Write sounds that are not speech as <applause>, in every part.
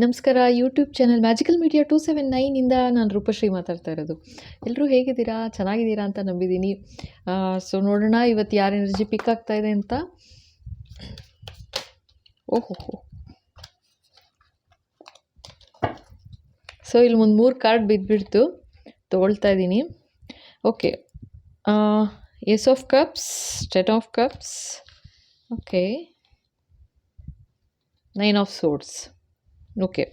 ನಮಸ್ಕಾರ YouTube channel magical media two seven ನೈನಿಂದ ನಾನು ರೂಪಶ್ರೀ ಮಾತಾಡ್ತಾ ಇರೋದು. ಎಲ್ಲರೂ ಹೇಗಿದ್ದೀರಾ? ಚೆನ್ನಾಗಿದ್ದೀರಾ ಅಂತ ನಂಬಿದ್ದೀನಿ. ಸೊ ನೋಡೋಣ, ಇವತ್ತು ಯಾರು ಎನರ್ಜಿ ಪಿಕ್ ಆಗ್ತಾ ಇದೆ ಅಂತ. ಓಹೋ ಸೊ ಇಲ್ಲಿ ಮುಂದೆ ಮೂರು ಕಾರ್ಡ್ ಬಿದ್ದುಬಿಡ್ತು ತೊಗೊಳ್ತಾ ಇದ್ದೀನಿ. Okay ace of cups state of cups okay nine of swords okay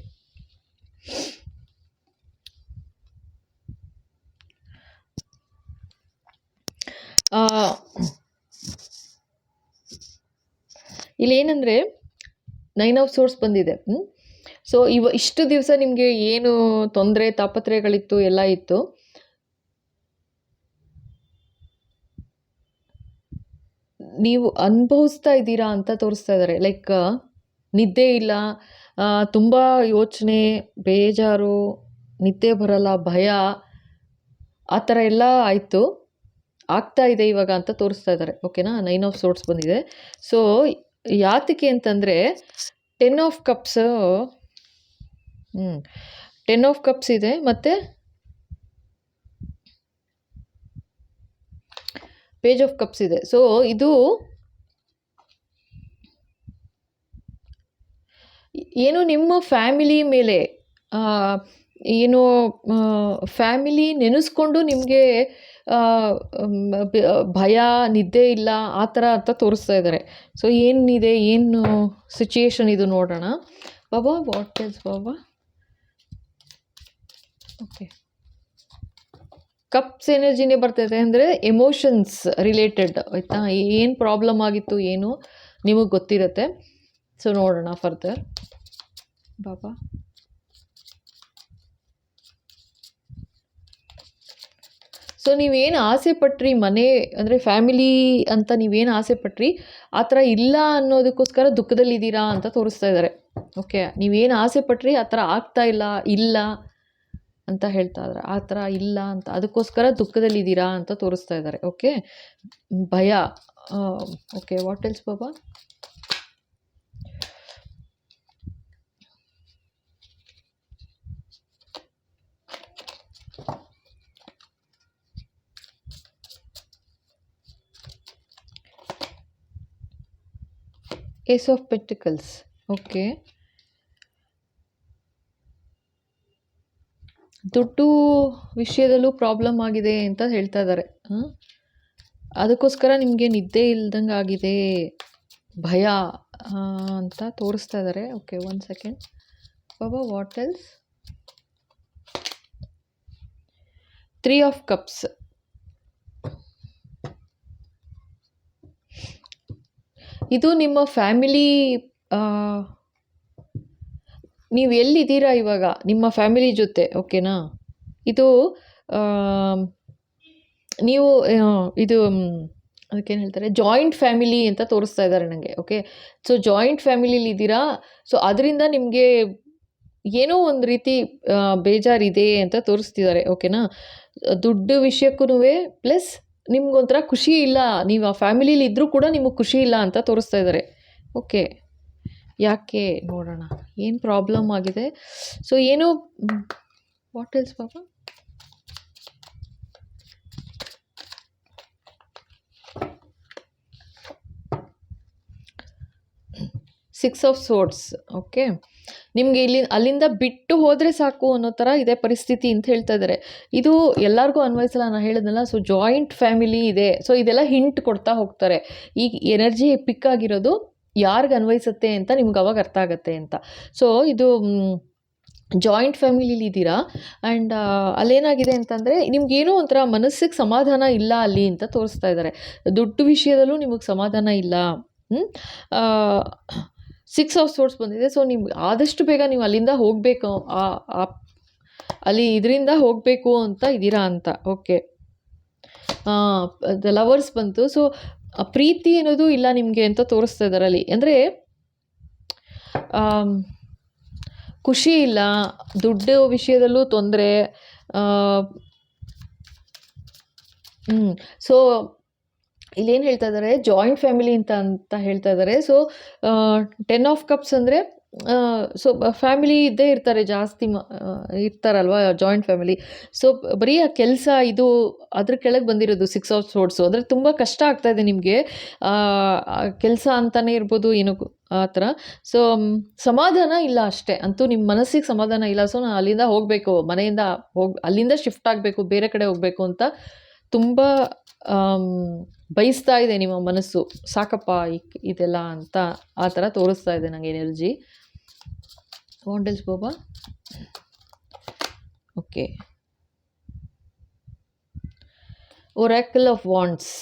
ಏನಂದ್ರೆ ನೈನ್ ಆಫ್ ಸೋರ್ಸ್ ಬಂದಿದೆ. ಸೊ ಇವ ಇಷ್ಟು ದಿವಸ ನಿಮಗೆ ಏನು ತೊಂದರೆ, ತಾಪತ್ರಯಗಳಿತ್ತು, ಎಲ್ಲ ಇತ್ತು? ನೀವು ಅನುಭವಿಸ್ತಾ ಇದ್ದೀರಾ ಅಂತ ತೋರಿಸ್ತಾ ಇದ್ದಾರೆ ಲೈಕ್ ನಿದ್ದೆ ಇಲ್ಲ ತುಂಬ ಯೋಚನೆ, ಬೇಜಾರು, ನಿದ್ದೆ ಬರಲ್ಲ, ಭಯ, ಆ ಥರ ಎಲ್ಲ ಆಯಿತು. ಆಗ್ತಾ ಇದೆ ಇವಾಗ ಅಂತ ತೋರಿಸ್ತಾ ಇದ್ದಾರೆ. ಓಕೆನಾ ನೈನ್ ಆಫ್ ಸೋರ್ಟ್ಸ್ ಬಂದಿದೆ. ಸೊ ಯಾತಕ್ಕೆ ಅಂತಂದರೆ ten of cups hmm ten of cups ಇದೆ ಮತ್ತು ಪೇಜ್ ಆಫ್ ಕಪ್ಸ್ ಇದೆ. ಸೊ ಇದು ಏನು ನಿಮ್ಮ ಫ್ಯಾಮಿಲಿ ಮೇಲೆ ಏನು ಫ್ಯಾಮಿಲಿ ನೆನೆಸ್ಕೊಂಡು ನಿಮಗೆ ಭಯ, ನಿದ್ದೆ ಇಲ್ಲ, ಆ ಥರ ಅಂತ ತೋರಿಸ್ತಾ ಇದ್ದಾರೆ. ಸೊ ಏನಿದೆ, ಏನು ಸಿಚುಯೇಷನ್ ಇದು ನೋಡೋಣ. ಬಾಬಾ ವಾಟ್ ಇಸ್ ಬಾಬಾ? ಓಕೆ ಕಪ್ಸ್ ಎನರ್ಜಿನೇ ಬರ್ತೈತೆ ಅಂದರೆ ಎಮೋಷನ್ಸ್ ರಿಲೇಟೆಡ್ ಆಯಿತಾ? ಏನು ಪ್ರಾಬ್ಲಮ್ ಆಗಿತ್ತು, ಏನು, ನಿಮಗೆ ಗೊತ್ತಿರುತ್ತೆ. ಸೊ ನೋಡೋಣ ಫರ್ದರ್ ಬಾಬಾ ಸೊ ನೀವೇನು ಆಸೆ ಪಟ್ರಿ ಮನೆ, ಅಂದರೆ ಫ್ಯಾಮಿಲಿ ಅಂತ ನೀವೇನು ಆಸೆ ಪಟ್ರಿ, ಆ ಥರ ಇಲ್ಲ ಅನ್ನೋದಕ್ಕೋಸ್ಕರ ದುಃಖದಲ್ಲಿದ್ದೀರಾ ಅಂತ ತೋರಿಸ್ತಾ ಇದ್ದಾರೆ. ಓಕೆ ನೀವೇನು ಆಸೆ ಪಟ್ರಿ ಆ ಥರ ಆಗ್ತಾ ಇಲ್ಲ ಇಲ್ಲ ಅಂತ ಹೇಳ್ತಾ ಇದ್ದಾರೆ. ಆ ಥರ ಇಲ್ಲ ಅಂತ, ಅದಕ್ಕೋಸ್ಕರ ದುಃಖದಲ್ಲಿದ್ದೀರಾ ಅಂತ ತೋರಿಸ್ತಾ ಇದ್ದಾರೆ. ಓಕೆ ಭಯ ಓಕೆ ವಾಟ್ ಎಲ್ಸ್ ಬಾಬಾ ಏಸ್ ಆಫ್ ಪೆಟ್ಟಿಕಲ್ಸ್ ಓಕೆ ದುಡ್ಡು ವಿಷಯದಲ್ಲೂ ಪ್ರಾಬ್ಲಮ್ ಆಗಿದೆ ಅಂತ ಹೇಳ್ತಾ ಇದ್ದಾರೆ ಅದಕ್ಕೋಸ್ಕರ ನಿಮಗೆ ನಿದ್ದೆ ಇಲ್ದಂಗೆ ಆಗಿದೆ. ಭಯ ಅಂತ ತೋರಿಸ್ತಾ ಇದ್ದಾರೆ okay one second Baba what else three of cups ಇದು ನಿಮ್ಮ ಫ್ಯಾಮಿಲಿ ನೀವು ಎಲ್ಲಿದ್ದೀರಾ ಇವಾಗ? ನಿಮ್ಮ ಫ್ಯಾಮಿಲಿ ಜೊತೆ, ಓಕೆನಾ? ಇದು ನೀವು ಇದು ಅದಕ್ಕೇನು ಹೇಳ್ತಾರೆ? ಜಾಯಿಂಟ್ ಫ್ಯಾಮಿಲಿ ಅಂತ ತೋರಿಸ್ತಾ ಇದ್ದಾರೆ ನನಗೆ ಓಕೆ? ಸೊ, ಜಾಯಿಂಟ್ ಫ್ಯಾಮಿಲಿಲಿ ಇದ್ದೀರಾ? ಸೊ, ಅದರಿಂದ ನಿಮಗೆ ಏನೋ ಒಂದು ರೀತಿ ಬೇಜಾರಿದೆ ಅಂತ ತೋರಿಸ್ತಿದ್ದಾರೆ, ಓಕೆನಾ? ದುಡ್ಡು ವಿಷಯಕ್ಕೂ ಪ್ಲಸ್ ನಿಮ್ಗೊಂಥರ ಖುಷಿ ಇಲ್ಲ. ನೀವು ಆ ಫ್ಯಾಮಿಲೀಲಿ ಇದ್ದರೂ ಕೂಡ ನಿಮಗೆ ಖುಷಿ ಇಲ್ಲ ಅಂತ ತೋರಿಸ್ತಾ ಇದ್ದಾರೆ ಓಕೆ. ಯಾಕೆ? ನೋಡೋಣ. ಏನು ಪ್ರಾಬ್ಲಮ್ ಆಗಿದೆ? ಸೊ, ಏನು? ವಾಟ್ ಎಲ್ಸ್ ಪಾಪ ಸಿಕ್ಸ್ ಆಫ್ ಸೋರ್ಟ್ಸ್ ಓಕೆ. ನಿಮಗೆ ಇಲ್ಲಿ ಅಲ್ಲಿಂದ ಬಿಟ್ಟು ಹೋದರೆ ಸಾಕು ಅನ್ನೋ ಥರ ಇದೆ ಪರಿಸ್ಥಿತಿ ಅಂತ ಹೇಳ್ತಾ ಇದ್ದಾರೆ ಇದು ಎಲ್ಲರಿಗೂ ಅನ್ವಯಿಸಲ್ಲ ನಾನು ಹೇಳಿದ್ನಲ್ಲ ಸೊ ಜಾಯಿಂಟ್ ಫ್ಯಾಮಿಲಿ ಇದೆ. ಸೊ ಇದೆಲ್ಲ ಹಿಂಟ್ ಕೊಡ್ತಾ ಹೋಗ್ತಾರೆ. ಈ ಎನರ್ಜಿ ಪಿಕ್ ಆಗಿರೋದು ಯಾರಿಗೆ ಅನ್ವಯಿಸುತ್ತೆ ಅಂತ ನಿಮ್ಗೆ ಅವಾಗ ಅರ್ಥ ಆಗುತ್ತೆ ಅಂತ. ಸೊ ಇದು ಜಾಯಿಂಟ್ ಫ್ಯಾಮಿಲಿಲಿ ಇದ್ದೀರಾ? ಆ್ಯಂಡ್ ಅಲ್ಲೇನಾಗಿದೆ ಅಂತಂದರೆ ನಿಮ್ಗೇನೋ ಒಂಥರ ಮನಸ್ಸಿಗೆ ಸಮಾಧಾನ ಇಲ್ಲ ಅಲ್ಲಿ ಅಂತ ತೋರಿಸ್ತಾ ಇದ್ದಾರೆ ದುಡ್ಡು ವಿಷಯದಲ್ಲೂ ನಿಮಗೆ ಸಮಾಧಾನ ಇಲ್ಲ. ಸಿಕ್ಸ್ ಆಫ್ ಸೋರ್ಸ್ ಬಂದಿದೆ. ಸೊ ನಿಮ್ಗೆ ಆದಷ್ಟು ಬೇಗ ನೀವು ಅಲ್ಲಿಂದ ಹೋಗಬೇಕು. ಅಲ್ಲಿ ಇದರಿಂದ ಹೋಗಬೇಕು ಅಂತ ಇದ್ದೀರಾ ಅಂತ. ಓಕೆ ದ ಲವರ್ಸ್ ಬಂತು. ಸೊ ಪ್ರೀತಿ ಅನ್ನೋದು ಇಲ್ಲ ನಿಮಗೆ ಅಂತ ತೋರಿಸ್ತಾ ಇದ್ದಾರೆ ಅಲ್ಲಿ. ಅಂದರೆ ಖುಷಿ ಇಲ್ಲ. ದುಡ್ಡು ವಿಷಯದಲ್ಲೂ ತೊಂದರೆ. ಸೊ ಇಲ್ಲೇನು ಹೇಳ್ತಾ ಇದ್ದಾರೆ ಜಾಯಿಂಟ್ ಫ್ಯಾಮಿಲಿ ಅಂತ ಅಂತ ಹೇಳ್ತಾ ಇದ್ದಾರೆ ಸೊ ಟೆನ್ ಆಫ್ ಕಪ್ಸ್ ಅಂದರೆ ಸೊ ಫ್ಯಾಮಿಲಿ ಇದ್ದೇ ಇರ್ತಾರೆ ಜಾಸ್ತಿ ಮ ಇರ್ತಾರಲ್ವಾ ಜಾಯಿಂಟ್ ಫ್ಯಾಮಿಲಿ ಸೊ ಬರೀ ಆ ಕೆಲಸ ಇದು ಅದ್ರ ಕೆಳಗೆ ಬಂದಿರೋದು ಸಿಕ್ಸ್ ಆಫ್ ಸೋರ್ಡ್ಸು ಅಂದರೆ ತುಂಬ ಕಷ್ಟ ಆಗ್ತಾ ಇದೆ ನಿಮಗೆ. ಕೆಲಸ ಅಂತಲೇ ಇರ್ಬೋದು ಏನೋ ಆ ಥರ. ಸೊ ಸಮಾಧಾನ ಇಲ್ಲ ಅಷ್ಟೇ. ಅಂತೂ ನಿಮ್ಮ ಮನಸ್ಸಿಗೆ ಸಮಾಧಾನ ಇಲ್ಲ. ಸೊ ನಾನು ಅಲ್ಲಿಂದ ಹೋಗಬೇಕು. ಮನೆಯಿಂದ ಹೋಗಿ, ಅಲ್ಲಿಂದ ಶಿಫ್ಟ್ ಆಗಬೇಕು. ಬೇರೆ ಕಡೆ ಹೋಗಬೇಕು ಅಂತ ತುಂಬ ಬಯಸ್ತಾ ಇದೆ ನಿಮ್ಮ ಮನಸ್ಸು. ಸಾಕಪ್ಪ ಇದೆಲ್ಲ ಅಂತ ಆ ಥರ ತೋರಿಸ್ತಾ ಇದೆ ನನಗೆ ಎನರ್ಜಿ. ವಾಂಡಲ್ಸ್ ಬಾಬಾ? ಓಕೆ ಒರಾಕಲ್ ಆಫ್ ವಾಂಡ್ಸ್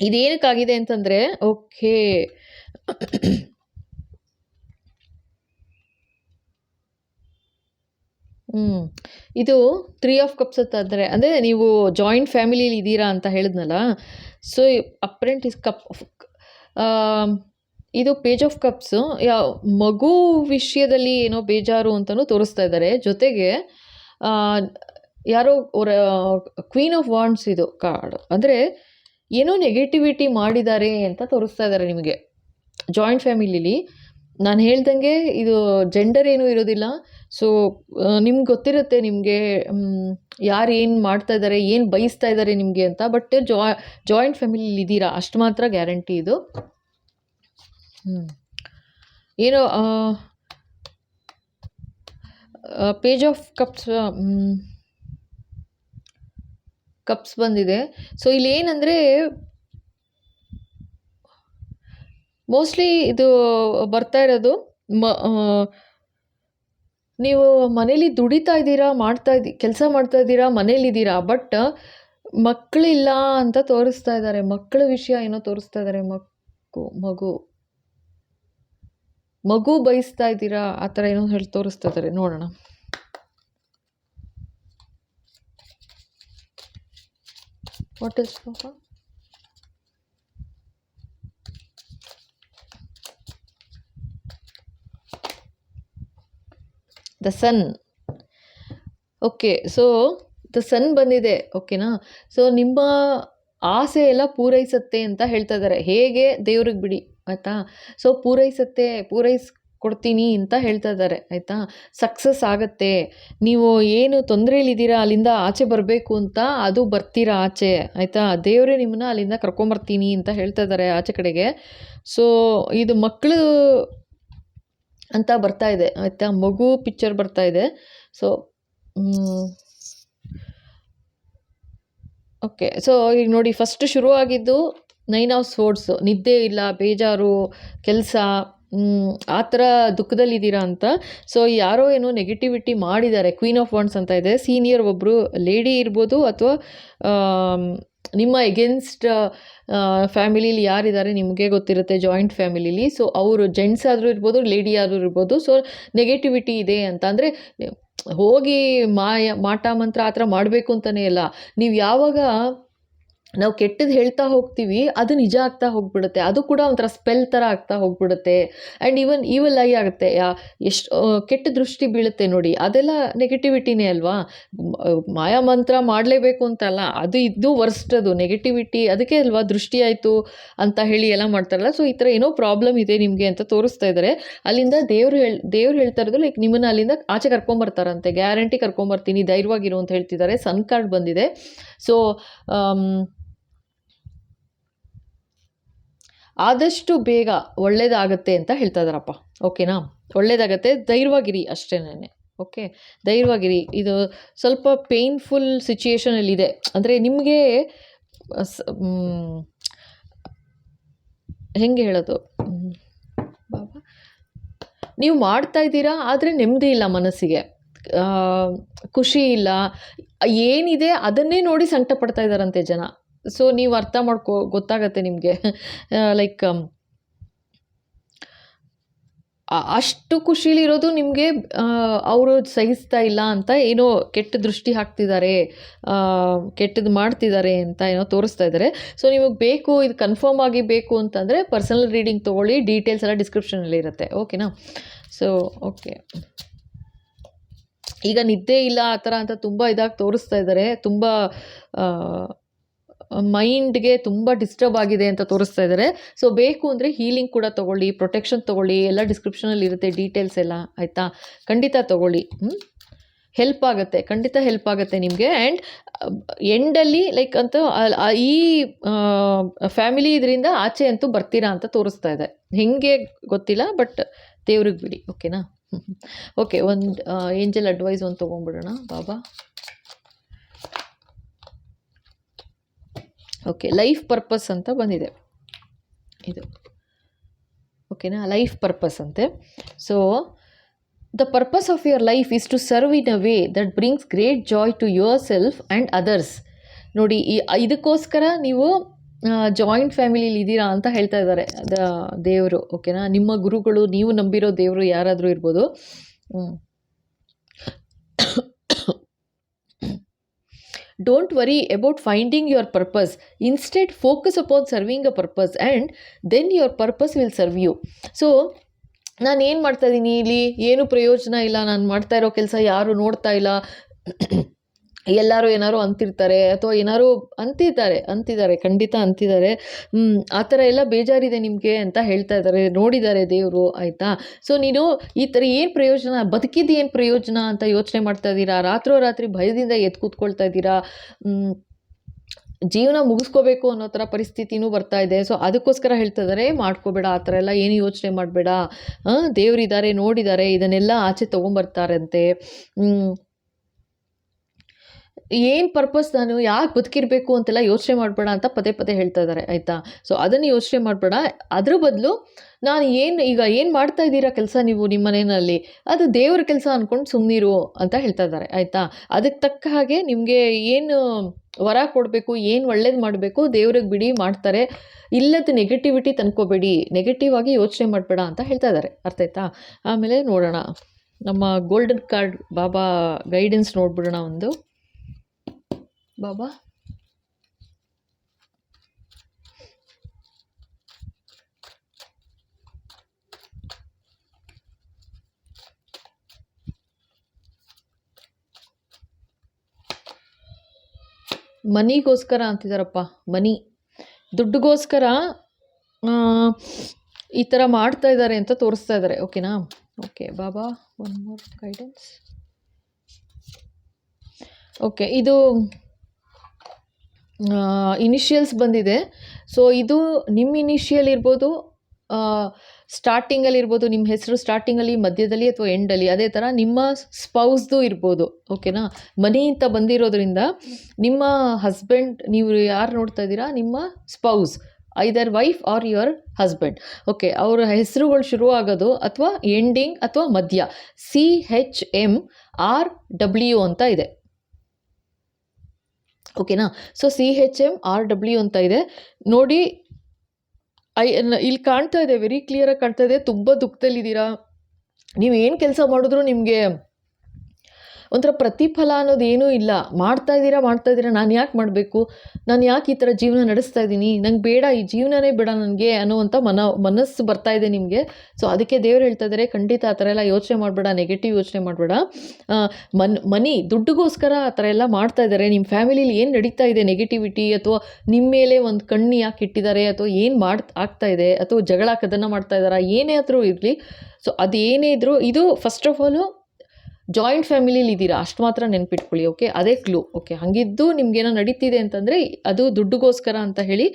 ಇದೇನಕ್ಕಾಗಿದೆ ಅಂತಂದರೆ ಓಕೆ <coughs> ಹ್ಞೂ ಇದು ತ್ರೀ ಆಫ್ ಕಪ್ಸ್ ಅಂತಂದರೆ ಅಂದರೆ ನೀವು ಜಾಯಿಂಟ್ ಫ್ಯಾಮಿಲಿಲಿ ಇದ್ದೀರಾ ಅಂತ ಹೇಳಿದ್ನಲ್ಲ ಸೊ ಅಪ್ರೆಂಟ್ ಇಸ್ ಕಪ್ ಇದು ಪೇಜ್ ಆಫ್ ಕಪ್ಸು ಯಾ, ಮಗು ವಿಷಯದಲ್ಲಿ ಏನೋ ಬೇಜಾರು ಅಂತಲೂ ತೋರಿಸ್ತಾ ಇದ್ದಾರೆ. ಜೊತೆಗೆ ಯಾರೋ ಕ್ವೀನ್ ಆಫ್ ವಾಂಡ್ಸ್ ಇದು ಕಾರ್ಡ್ ಅಂದರೆ ಏನೋ ನೆಗೆಟಿವಿಟಿ ಮಾಡಿದ್ದಾರೆ ಅಂತ ತೋರಿಸ್ತಾ ಇದ್ದಾರೆ ನಿಮಗೆ. ಜಾಯಿಂಟ್ ಫ್ಯಾಮಿಲಿಲಿ ನಾನು ಹೇಳ್ದಂಗೆ ಇದು ಜೆಂಡರ್ ಏನೂ ಇರೋದಿಲ್ಲ. ಸೊ ನಿಮ್ಗೆ ಗೊತ್ತಿರುತ್ತೆ ನಿಮಗೆ ಯಾರು ಏನು ಮಾಡ್ತಾ ಇದ್ದಾರೆ ಏನು ಬಯಸ್ತಾ ಇದ್ದಾರೆ ನಿಮಗೆ ಅಂತ ಬಟ್ ಜಾ ಜಾಯಿಂಟ್ ಫ್ಯಾಮಿಲಿಲಿ ಇದ್ದೀರಾ, ಅಷ್ಟು ಮಾತ್ರ ಗ್ಯಾರಂಟಿ ಇದು. ಏನೋ ಪೇಜ್ ಆಫ್ ಕಪ್ಸ್ ಕಪ್ಸ್ ಬಂದಿದೆ. ಸೊ ಇಲ್ಲಿ ಏನಂದರೆ ಮೋಸ್ಟ್ಲಿ ಇದು ಬರ್ತಾ ಇರೋದು, ಮ ನೀವು ಮನೇಲಿ ದುಡಿತಾ ಇದ್ದೀರಾ, ಮಾಡ್ತಾ ಇದ್ದೀ, ಕೆಲಸ ಮಾಡ್ತಾ ಇದ್ದೀರಾ ಮನೇಲಿದ್ದೀರಾ ಬಟ್ ಮಕ್ಕಳಿಲ್ಲ ಅಂತ ತೋರಿಸ್ತಾ ಇದ್ದಾರೆ. ಮಕ್ಕಳ ವಿಷಯ ಏನೋ ತೋರಿಸ್ತಾ ಇದ್ದಾರೆ. ಮಕ್ಕು, ಮಗು. ಮಗು ಬಯಸ್ತಾ ಇದ್ದೀರಾ? ಆ ಥರ ಏನೋ ಹೇಳಿ ತೋರಿಸ್ತಾ ಇದ್ದಾರೆ. ನೋಡೋಣ. What is the sun okay so the sun ಬಂದಿದೆ. ಓಕೆನಾ ಸೊ ನಿಮ್ಮ ಆಸೆ ಎಲ್ಲ ಪೂರೈಸುತ್ತೆ ಅಂತ ಹೇಳ್ತಾ ಇದ್ದಾರೆ ಹೇಗೆ? ದೇವ್ರಿಗೆ ಬಿಡಿ. ಆಯಿತಾ? ಸೊ ಪೂರೈಸುತ್ತೆ ಪೂರೈಸ್ ಕೊಡ್ತೀನಿ ಅಂತ ಹೇಳ್ತಾ ಇದ್ದಾರೆ ಆಯಿತಾ? ಸಕ್ಸಸ್ ಆಗುತ್ತೆ. ನೀವು ಏನು ತೊಂದರೆಯಲ್ಲಿದ್ದೀರಾ ಅಲ್ಲಿಂದ ಆಚೆ ಬರಬೇಕು ಅಂತ ಅದು ಬರ್ತೀರಾ ಆಚೆ? ಆಯಿತಾ? ದೇವರೇ ನಿಮ್ಮನ್ನ ಅಲ್ಲಿಂದ ಕರ್ಕೊಂಬರ್ತೀನಿ ಅಂತ ಹೇಳ್ತಾ ಇದ್ದಾರೆ ಆಚೆ ಕಡೆಗೆ. ಸೊ ಇದು ಮಕ್ಕಳು ಅಂತ ಬರ್ತಾ ಇದೆ. ಆಯಿತಾ? ಮಗು ಪಿಕ್ಚರ್ ಬರ್ತಾ ಇದೆ. ಸೊ ಓಕೆ ಸೊ ಈಗ ನೋಡಿ ಫಸ್ಟ್ ಶುರುವಾಗಿದ್ದು ನೈನ್ ಆಫ್ ಸ್ಪೋರ್ಟ್ಸು ನಿದ್ದೆ ಇಲ್ಲ, ಬೇಜಾರು, ಕೆಲಸ ಆ ಥರ ದುಃಖದಲ್ಲಿದ್ದೀರಾ ಅಂತ. ಸೊ ಯಾರೋ ಏನೋ ನೆಗೆಟಿವಿಟಿ ಮಾಡಿದ್ದಾರೆ. ಕ್ವೀನ್ ಆಫ್ ವಾಂಡ್ಸ್ ಅಂತ ಇದೆ. ಸೀನಿಯರ್ ಒಬ್ಬರು ಲೇಡಿ ಇರ್ಬೋದು ಅಥವಾ ನಿಮ್ಮ ಎಗೇನ್ಸ್ಟ್ ಫ್ಯಾಮಿಲೀಲಿ ಯಾರಿದ್ದಾರೆ ನಿಮಗೆ ಗೊತ್ತಿರುತ್ತೆ ಜಾಯಿಂಟ್ ಫ್ಯಾಮಿಲಿಲಿ ಸೊ ಅವರು ಜೆಂಟ್ಸ್ ಆದರೂ ಇರ್ಬೋದು ಲೇಡಿ ಆದರೂ ಇರ್ಬೋದು. ಸೊ ನೆಗೆಟಿವಿಟಿ ಇದೆ ಅಂತ ಅಂದರೆ, ಹೋಗಿ ಮಾಯ, ಮಾಟ, ಮಂತ್ರ ಆ ಥರ ಮಾಡಬೇಕು ಅಂತಲೇ ಇಲ್ಲ ನೀವು ಯಾವಾಗ ನಾವು ಕೆಟ್ಟದ್ದು ಹೇಳ್ತಾ ಹೋಗ್ತೀವಿ, ಅದು ನಿಜ ಆಗ್ತಾ ಹೋಗ್ಬಿಡುತ್ತೆ. ಅದು ಕೂಡ ಒಂಥರ ಸ್ಪೆಲ್ ಥರ ಆಗ್ತಾ ಹೋಗ್ಬಿಡುತ್ತೆ. ಆ್ಯಂಡ್ ಈವನ್ ಈವಲ್ ಆಗಿ ಆಗುತ್ತೆ. ಯಾ, ಎಷ್ಟು ಕೆಟ್ಟ ದೃಷ್ಟಿ ಬೀಳುತ್ತೆ ನೋಡಿ. ಅದೆಲ್ಲ ನೆಗೆಟಿವಿಟಿನೇ ಅಲ್ವಾ? ಮಾಯಾ ಮಂತ್ರ ಮಾಡಲೇಬೇಕು ಅಂತಲ್ಲ, ಅದು ಇದ್ದು ವರ್ಸ್ಟ್ ಅದು ನೆಗೆಟಿವಿಟಿ, ಅದಕ್ಕೆ ಅಲ್ವಾ ದೃಷ್ಟಿ ಆಯಿತು ಅಂತ ಹೇಳಿ ಎಲ್ಲ ಮಾಡ್ತಾರಲ್ಲ. ಸೊ, ಈ ಥರ ಏನೋ ಪ್ರಾಬ್ಲಮ್ ಇದೆ ನಿಮಗೆ ಅಂತ ತೋರಿಸ್ತಾ ಇದ್ದಾರೆ ಅಲ್ಲಿಂದ ದೇವ್ರು ಹೇಳಿ, ದೇವ್ರು ಹೇಳ್ತಾ ಇರೋದು ಲೈಕ್ ನಿಮ್ಮನ್ನು ಅಲ್ಲಿಂದ ಆಚೆ ಕರ್ಕೊಂಬರ್ತಾರಂತೆ ಗ್ಯಾರಂಟಿ ಕರ್ಕೊಂಬರ್ತೀನಿ ಧೈರ್ಯವಾಗಿರು ಅಂತ ಹೇಳ್ತಿದ್ದಾರೆ. ಸನ್ ಕಾರ್ಡ್ ಬಂದಿದೆ. ಸೊ ಆದಷ್ಟು ಬೇಗ ಒಳ್ಳೇದಾಗತ್ತೆ ಅಂತ ಹೇಳ್ತಾ ಇದ್ದಾರಪ್ಪ ಓಕೆನಾ ಒಳ್ಳೇದಾಗತ್ತೆ, ಧೈರ್ಯವಾಗಿರಿ ಅಷ್ಟೇನೇ ಓಕೆ ಧೈರ್ಯವಾಗಿರಿ. ಇದು ಸ್ವಲ್ಪ ಪೇಯ್ನ್ಫುಲ್ ಸಿಚುಯೇಷನಲ್ಲಿದೆ ಅಂದರೆ ನಿಮಗೆ ಹೆಂಗೆ ಹೇಳೋದು? ಬಾಬಾ? ನೀವು ಮಾಡ್ತಾ ಇದ್ದೀರಾ, ಆದರೆ ನೆಮ್ಮದಿ ಇಲ್ಲ ಮನಸ್ಸಿಗೆ. ಖುಷಿ ಇಲ್ಲ. ಏನಿದೆ ಅದನ್ನೇ ನೋಡಿ ಸಂಕಟ ಪಡ್ತಾ ಇದ್ದಾರಂತೆ ಜನ. ಸೊ ನೀವು ಅರ್ಥ ಮಾಡ್ಕೋ, ಗೊತ್ತಾಗತ್ತೆ ನಿಮಗೆ. ಲೈಕ್ <laughs> ಅಷ್ಟು ಖುಷಿಲಿರೋದು ನಿಮಗೆ ಅವರು ಸಹಿಸ್ತಾ ಇಲ್ಲ ಅಂತ ಏನೋ ಕೆಟ್ಟ ದೃಷ್ಟಿ ಹಾಕ್ತಿದ್ದಾರೆ ಕೆಟ್ಟದ್ದು ಮಾಡ್ತಿದ್ದಾರೆ ಅಂತ ಏನೋ ತೋರಿಸ್ತಾ ಇದ್ದಾರೆ ಸೊ ನಿಮಗೆ ಬೇಕು, ಇದು ಕನ್ಫರ್ಮ್ ಆಗಿ ಬೇಕು ಅಂತಂದರೆ ಪರ್ಸನಲ್ ರೀಡಿಂಗ್ ತೊಗೊಳ್ಳಿ ಡೀಟೇಲ್ಸ್ ಎಲ್ಲ ಡಿಸ್ಕ್ರಿಪ್ಷನಲ್ಲಿ ಇರುತ್ತೆ. ಓಕೆನಾ ಸೊ ಓಕೆ ಈಗ ನಿದ್ದೆ ಇಲ್ಲ ಆ ಥರ ಅಂತ ತುಂಬ ಇದಾಗಿ ತೋರಿಸ್ತಾ ಇದ್ದಾರೆ ತುಂಬ ಮೈಂಡ್ಗೆ ತುಂಬ ಡಿಸ್ಟರ್ಬ್ ಆಗಿದೆ ಅಂತ ತೋರಿಸ್ತಾ ಇದ್ದಾರೆ ಸೊ ಬೇಕು ಅಂದರೆ ಹೀಲಿಂಗ್ ಕೂಡ ತೊಗೊಳ್ಳಿ ಪ್ರೊಟೆಕ್ಷನ್ ತೊಗೊಳ್ಳಿ, ಎಲ್ಲ ಡಿಸ್ಕ್ರಿಪ್ಷನಲ್ಲಿ ಇರುತ್ತೆ ಡೀಟೇಲ್ಸ್ ಎಲ್ಲ, ಆಯಿತಾ? ಖಂಡಿತ ತೊಗೊಳ್ಳಿ. ಹೆಲ್ಪ್ ಆಗುತ್ತೆ, ಖಂಡಿತ ಹೆಲ್ಪ್ ಆಗುತ್ತೆ ನಿಮಗೆ. ಆ್ಯಂಡ್ ಎಂಡಲ್ಲಿ ಲೈಕ್ ಅಂತ ಈ ಫ್ಯಾಮಿಲಿ ಇದರಿಂದ ಆಚೆ ಅಂತೂ ಬರ್ತೀರಾ ಅಂತ ತೋರಿಸ್ತಾ ಇದೆ. ಹೆಂಗೆ ಗೊತ್ತಿಲ್ಲ ಬಟ್ ದೇವ್ರಿಗೆ ಬಿಡಿ ಓಕೆನಾ ಓಕೆ <laughs> ಒಂದು ಏಂಜಲ್ ಅಡ್ವೈಸ್ ಒಂದು ತೊಗೊಂಡ್ಬಿಡೋಣ, ಬಾಬಾ. ಓಕೆ ಲೈಫ್ ಪರ್ಪಸ್ ಅಂತ ಬಂದಿದೆ. ಇದು. ಓಕೆನಾ ಲೈಫ್ ಪರ್ಪಸ್ ಅಂತೆ. So the purpose of your life is to serve in a way that brings great joy to yourself and others ನೋಡಿ, ಈ ಇದಕ್ಕೋಸ್ಕರ ನೀವು ಜಾಯಿಂಟ್ ಫ್ಯಾಮಿಲಿಲಿ ಇದ್ದೀರಾ ಅಂತ ಹೇಳ್ತಾ ಇದ್ದಾರೆ, ದ, ದೇವರು. ಓಕೆನಾ ನಿಮ್ಮ ಗುರುಗಳು, ನೀವು ನಂಬಿರೋ ದೇವರು ಯಾರಾದರೂ ಇರ್ಬೋದು. Don't worry about finding your purpose instead focus upon serving a purpose and then your purpose will serve you so ನಾನು ಏನು ಮಾಡ್ತಾ ಇದ್ದೀನಿ ಇಲ್ಲಿ? ಏನು ಪ್ರಯೋಜನ ಇಲ್ಲ? ನಾನು ಮಾಡ್ತಾ ಇರೋ ಕೆಲಸ ಯಾರು ನೋಡ್ತಾ ಇಲ್ಲ? ಎಲ್ಲರೂ ಏನಾದ್ರು ಅಂತಿರ್ತಾರೆ ಅಥವಾ ಏನಾದ್ರು ಅಂತಿದ್ದಾರೆ ಅಂತಿದ್ದಾರೆ, ಖಂಡಿತ ಅಂತಿದ್ದಾರೆ. ಆ ಥರ ಎಲ್ಲ ಬೇಜಾರಿದೆ ನಿಮಗೆ ಅಂತ ಹೇಳ್ತಾ ಇದ್ದಾರೆ, ನೋಡಿದ್ದಾರೆ ದೇವರು, ಆಯಿತಾ? ಸೊ ನೀನು ಈ ಥರ ಏನು ಪ್ರಯೋಜನ, ಬದುಕಿದ್ದು ಏನು ಪ್ರಯೋಜನ ಅಂತ ಯೋಚನೆ ಮಾಡ್ತಾ ಇದ್ದೀರಾ? ರಾತ್ರೋರಾತ್ರಿ ಭಯದಿಂದ ಎದ್ದು ಕೂತ್ಕೊಳ್ತಾ ಇದ್ದೀರಾ? ಜೀವನ ಮುಗಿಸ್ಕೋಬೇಕು ಅನ್ನೋ ಥರ ಪರಿಸ್ಥಿತಿನೂ ಬರ್ತಾ ಇದೆ. ಸೊ ಅದಕ್ಕೋಸ್ಕರ ಹೇಳ್ತಾ ಇದ್ದಾರೆ, ಮಾಡ್ಕೋಬೇಡ, ಆ ಥರ ಎಲ್ಲ ಏನು ಯೋಚನೆ ಮಾಡಬೇಡ. ದೇವರಿದ್ದಾರೆ, ನೋಡಿದ್ದಾರೆ, ಇದನ್ನೆಲ್ಲ ಆಚೆ ತೊಗೊಂಬರ್ತಾರಂತೆ. ಏನು ಪರ್ಪಸ್ ನಾನು ಯಾಕೆ ಬದುಕಿರಬೇಕು ಅಂತೆಲ್ಲ ಯೋಚನೆ ಮಾಡಬೇಡ ಅಂತ ಪದೇ ಪದೇ ಹೇಳ್ತಾ ಇದ್ದಾರೆ ಆಯಿತಾ? ಸೊ ಅದನ್ನು ಯೋಚನೆ ಮಾಡಬೇಡ. ಅದ್ರ ಬದಲು ನಾನು ಏನು, ಈಗ ಏನು ಮಾಡ್ತಾ ಇದ್ದೀರಾ ಕೆಲಸ ನೀವು ನಿಮ್ಮ ಮನೆಯಲ್ಲಿ? ಅದು ದೇವ್ರ ಕೆಲಸ ಅಂದ್ಕೊಂಡು ಸುಮ್ಮನಿರು ಅಂತ ಹೇಳ್ತಾ ಇದ್ದಾರೆ ಆಯಿತಾ? ಅದಕ್ಕೆ ತಕ್ಕ ಹಾಗೆ ನಿಮಗೆ ಏನು ವರ ಕೊಡಬೇಕು, ಏನು ಒಳ್ಳೇದು ಮಾಡಬೇಕು ದೇವ್ರಿಗೆ ಬಿಡಿ ಮಾಡ್ತಾರೆ. ಇಲ್ಲದ ನೆಗೆಟಿವಿಟಿ ತಂದ್ಕೋಬೇಡಿ ನೆಗೆಟಿವ್ ಆಗಿ ಯೋಚನೆ ಮಾಡಬೇಡ ಅಂತ ಹೇಳ್ತಾ ಇದ್ದಾರೆ ಅರ್ಥ ಆಯ್ತಾ? ಆಮೇಲೆ ನೋಡೋಣ. ನಮ್ಮ ಗೋಲ್ಡನ್ ಕಾರ್ಡ್ ಬಾಬಾ ಗೈಡೆನ್ಸ್ ನೋಡ್ಬಿಡೋಣ ಒಂದು. ಬಾಬಾ ಮನಿಗೋಸ್ಕರ ಅಂತಿದ್ದಾರಪ್ಪ ಮನಿ. ದುಡ್ಡುಗೋಸ್ಕರ ಈ ಥರ ಮಾಡ್ತಾ ಇದ್ದಾರೆ ಅಂತ ತೋರಿಸ್ತಾ ಇದ್ದಾರೆ ಓಕೆನಾ? Okay, Baba one more guidance okay, ಇದು ಇನಿಷಿಯಲ್ಸ್ ಬಂದಿದೆ. ಸೊ ಇದು ನಿಮ್ಮ ಇನಿಷಿಯಲ್ ಇರ್ಬೋದು ಸ್ಟಾರ್ಟಿಂಗಲ್ಲಿ ಇರ್ಬೋದು ನಿಮ್ಮ ಹೆಸರು ಸ್ಟಾರ್ಟಿಂಗಲ್ಲಿ ಮಧ್ಯದಲ್ಲಿ ಅಥವಾ ಎಂಡಲ್ಲಿ ಅದೇ ಥರ ನಿಮ್ಮ ಸ್ಪೌಸ್ದು ಇರ್ಬೋದು ಓಕೆನಾ ಮನಿ ಅಂತ ಬಂದಿರೋದ್ರಿಂದ ನಿಮ್ಮ ಹಸ್ಬೆಂಡ್ ನೀವು ಯಾರು ನೋಡ್ತಾ ಇದ್ದೀರಾ? ನಿಮ್ಮ spouse either wife or your husband okay ಅವರ ಹೆಸರುಗಳು ಶುರು ಆಗೋದು ಅಥವಾ ಎಂಡಿಂಗ್ ಅಥವಾ ಮಧ್ಯ C H M R W ಅಂತ ಇದೆ. ಓಕೆನಾ so C H M R W ಅಂತ ಇದೆ. ನೋಡಿ, ಐ ಇಲ್ಲಿ ಕಾಣ್ತಾ ಇದೆ ವೆರಿ ಕ್ಲಿಯರಾಗಿ ಕಾಣ್ತಾ ಇದೆ. ತುಂಬ ದುಃಖದಲ್ಲಿದ್ದೀರಾ? ನೀವು ಏನು ಕೆಲಸ ಮಾಡಿದ್ರು ನಿಮಗೆ ಒಂಥರ ಪ್ರತಿಫಲ ಅನ್ನೋದು ಏನೂ ಇಲ್ಲ. ಮಾಡ್ತಾ ಇದ್ದೀರಾ ಮಾಡ್ತಾ ಇದ್ದೀರಾ, ನಾನು ಯಾಕೆ ಮಾಡಬೇಕು? ನಾನು ಯಾಕೆ ಈ ಥರ ಜೀವನ ನಡೆಸ್ತಾ ಇದ್ದೀನಿ? ನಂಗೆ ಬೇಡ, ಈ ಜೀವನನೇ ಬೇಡ ನನಗೆ ಅನ್ನುವಂಥ ಮನ, ಮನಸ್ಸು ಬರ್ತಾ ಇದೆ ನಿಮಗೆ. ಸೊ ಅದಕ್ಕೆ ದೇವ್ರು ಹೇಳ್ತಾ ಇದ್ದಾರೆ ಖಂಡಿತ ಆ ಥರ ಎಲ್ಲ ಯೋಚನೆ ಮಾಡಬೇಡ ನೆಗೆಟಿವ್ ಯೋಚನೆ ಮಾಡಬೇಡ. ಮನ್, ಮನಿ, ದುಡ್ಡುಗೋಸ್ಕರ ಆ ಥರ ಎಲ್ಲ ಮಾಡ್ತಾ ಇದ್ದಾರೆ ನಿಮ್ಮ ಫ್ಯಾಮಿಲಿಲಿ ಏನು ನಡೀತಾ ಇದೆ ನೆಗೆಟಿವಿಟಿ ಅಥವಾ ನಿಮ್ಮ ಮೇಲೆ ಒಂದು ಕಣ್ಣು ಯಾಕೆ ಇಟ್ಟಿದ್ದಾರೆ, ಅಥವಾ ಏನು ಮಾಡ್, ಆಗ್ತಾ ಇದೆ, ಅಥವಾ ಜಗಳ, ಕದನ ಮಾಡ್ತಾ ಇದ್ದಾರಾ ಏನೇ ಆದರೂ ಇರಲಿ. ಸೊ ಅದೇನೇ ಇದ್ದರೂ ಇದು ಫಸ್ಟ್ ಆಫ್ ಆಲು ಜಾಯಿಂಟ್ ಫ್ಯಾಮಿಲಿಲಿ ಇದ್ದೀರಾ? ಅಷ್ಟು ಮಾತ್ರ ನೆನ್ಪಿಟ್ಕೊಳ್ಳಿ ಓಕೆ ಅದೇ ಕ್ಲೂ ಓಕೆ ಹಾಗಿದ್ದು ನಿಮ್ಗೇನೋ ನಡೀತಿದೆ ಅಂತಂದರೆ ಅದು ದುಡ್ಡುಗೋಸ್ಕರ ಅಂತ ಹೇಳಿ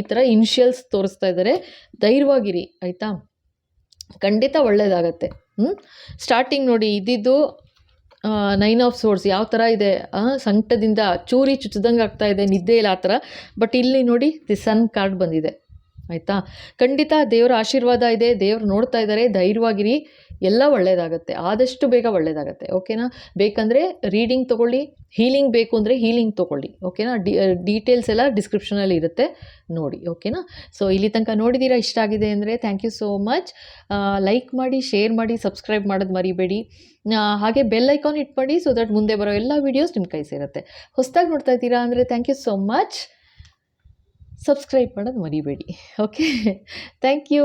ಈ ಥರ ಇನಿಷಿಯಲ್ಸ್ ತೋರಿಸ್ತಾ ಇದ್ದಾರೆ. ಧೈರ್ಯವಾಗಿರಿ, ಆಯಿತಾ? ಖಂಡಿತ ಒಳ್ಳೆಯದಾಗತ್ತೆ ಹ್ಞೂ ಸ್ಟಾರ್ಟಿಂಗ್ ನೋಡಿ, ಇದ್ದಿದ್ದು ನೈನ್ ಆಫ್ ಸೋರ್ಸ್ ಯಾವ ಥರ ಇದೆ? ಸಂಕಟದಿಂದ ಚೂರಿ ಚುಚ್ಚದಂಗೆ ಆಗ್ತಾ ಇದೆ ನಿದ್ದೆ ಇಲ್ಲ ಆ ಥರ ಬಟ್ ಇಲ್ಲಿ ನೋಡಿ ದಿ ಸನ್ ಕಾರ್ಡ್ ಬಂದಿದೆ. ಆಯಿತಾ? ಖಂಡಿತ ದೇವರ ಆಶೀರ್ವಾದ ಇದೆ, ದೇವ್ರು ನೋಡ್ತಾ ಇದ್ದಾರೆ ಧೈರ್ಯವಾಗಿರಿ. ಎಲ್ಲ ಒಳ್ಳೆಯದಾಗುತ್ತೆ ಆದಷ್ಟು ಬೇಗ ಒಳ್ಳೆಯದಾಗತ್ತೆ ಓಕೆನಾ? ಬೇಕಂದರೆ ರೀಡಿಂಗ್ ತೊಗೊಳ್ಳಿ, ಹೀಲಿಂಗ್ ಬೇಕು ಅಂದರೆ ಹೀಲಿಂಗ್ ತೊಗೊಳ್ಳಿ, ಓಕೆನಾ? ಡಿ ಡೀಟೇಲ್ಸ್ ಎಲ್ಲ ಡಿಸ್ಕ್ರಿಪ್ಷನಲ್ಲಿ ಇರುತ್ತೆ, ನೋಡಿ, ಓಕೆನಾ? ಸೊ, ಇಲ್ಲಿ ತನಕ ನೋಡಿದ್ದೀರಾ ಇಷ್ಟ ಆಗಿದೆ ಅಂದರೆ thank you so much. Like ಮಾಡಿ, ಶೇರ್ ಮಾಡಿ, ಸಬ್ಸ್ಕ್ರೈಬ್ ಮಾಡೋದು ಮರಿಬೇಡಿ. ಹಾಗೆ ಬೆಲ್ ಐಕಾನ್ ಇಟ್ ಮಾಡಿ ಸೊ ದಟ್ ಮುಂದೆ ಬರೋ ಎಲ್ಲ ವೀಡಿಯೋಸ್ ನಿಮ್ಮ ಕೈ ಸೇರುತ್ತೆ. ಹೊಸದಾಗಿ ನೋಡ್ತಾ ಇದ್ದೀರಾ ಅಂದರೆ thank you so much. Subscribe ಮಾಡೋದು ಮರಿಬೇಡಿ. Okay thank you